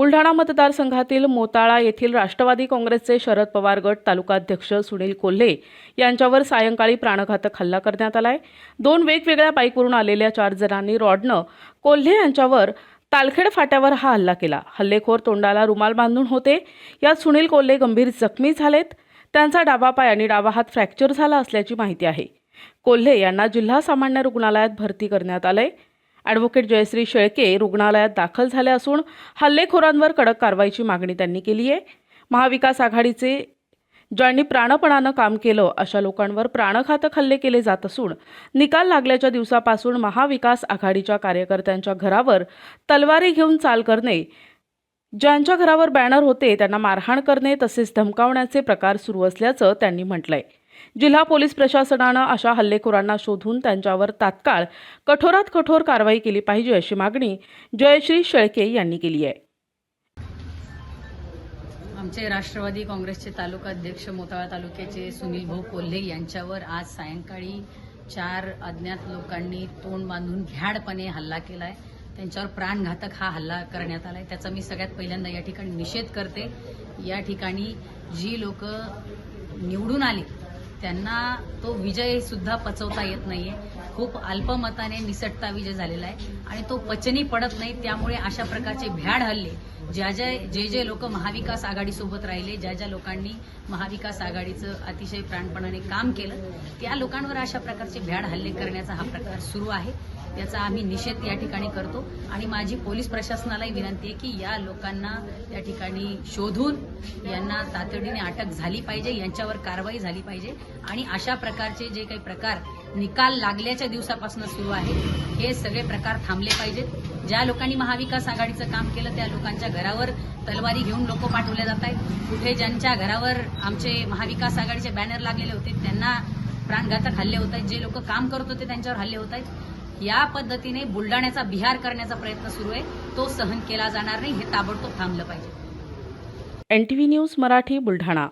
बुलढाणा मतदारसंघातील मोताळा येथील राष्ट्रवादी काँग्रेसचे शरद पवार गट तालुकाध्यक्ष सुनील कोल्हे यांच्यावर सायंकाळी प्राणघातक हल्ला करण्यात आलाय. दोन वेगवेगळ्या बाईकवरून आलेल्या चार जणांनी रॉडनं कोल्हे यांच्यावर तालखेड फाट्यावर हा हल्ला केला. हल्लेखोर तोंडाला रुमाल बांधून होते. यात सुनील कोल्हे गंभीर जखमी झालेत. त्यांचा डावा पाय आणि डावा हात फ्रॅक्चर झाला असल्याची माहिती आहे. कोल्हे यांना जिल्हा सामान्य रुग्णालयात भरती करण्यात आलंय. ॲडव्होकेट जयश्री शेळके रुग्णालयात दाखल झाले असून हल्लेखोरांवर कडक कारवाईची मागणी त्यांनी केली आहे. महाविकास आघाडीचे ज्यांनी प्राणपणानं काम केलं अशा लोकांवर प्राणघातक हल्ले केले जात असून निकाल लागल्याच्या दिवसापासून महाविकास आघाडीच्या कार्यकर्त्यांच्या घरावर तलवारी घेऊन चाल करणे ज्यांच्या घरावर बॅनर होते त्यांना मारहाण करणे तसेच धमकावण्याचे प्रकार सुरू असल्याचं त्यांनी म्हटलंय. जिल्हा पोलीस प्रशासनानं अशा हल्लेखोरांना शोधून त्यांच्यावर तात्काळ कठोरात कठोर कारवाई केली पाहिजे अशी मागणी जयश्री शेळके यांनी केली आहे. आमचे राष्ट्रवादी काँग्रेसचे तालुका अध्यक्ष मोताळा तालुक्याचे सुनील भाऊ कोल्हे यांच्यावर आज सायंकाळी चार अज्ञात लोकांनी तोंड बांधून घ्याडपणे हल्ला केलाय. त्यांच्यावर प्राणघातक हा हल्ला करण्यात आलाय. त्याचा मी सगळ्यात पहिल्यांदा या ठिकाणी निषेध करते. या ठिकाणी जी लोक निवडून आली त्यांना तो विजय सुद्धा पचवता येत नाहीये. खूप अल्पमताने निसटता विजय झालेला आहे. आणि तो पचनी पडत नाही त्यामुळे अशा प्रकारचे भ्याड हल्ले ज्या ज्या जे जे लोक महाविकास आघाडीसोबत राहिले ज्या ज्या लोकांनी महाविकास आघाडीचं अतिशय प्राणपणाने काम केलं त्या लोकांवर अशा प्रकारचे भ्याड हल्ले करण्याचा हा प्रकार सुरू आहे. याचा आम्ही निषेध या ठिकाणी करतो. आणि माझी पोलीस प्रशासनालाही विनंती आहे की या लोकांना या ठिकाणी शोधून यांना तातडीने अटक झाली पाहिजे यांच्यावर कारवाई झाली पाहिजे. आणि अशा प्रकारचे जे काही प्रकार निकाल लागल्याच्या दिवसापासून सुरू आहे हे सगळे प्रकार थांबले पाहिजेत. ज्या लोकांनी महाविकास आघाडीचं काम केलं त्या लोकांच्या घरावर तलवारी घेऊन लोक पाठवले जात आहेत. कुठे ज्यांच्या घरावर आमचे महाविकास आघाडीचे बॅनर लागलेले होते त्यांना प्राणघातक हल्ले होत आहेत. जे लोक काम करत होते त्यांच्यावर हल्ले होत आहेत. या पद्धतीने बुलढाण्याचा बिहार करण्याचा प्रयत्न सुरू आहे. तो सहन केला जाणार नाही हे ताबडतोब थांबलं पाहिजे. N T V news Marathi Buldhana.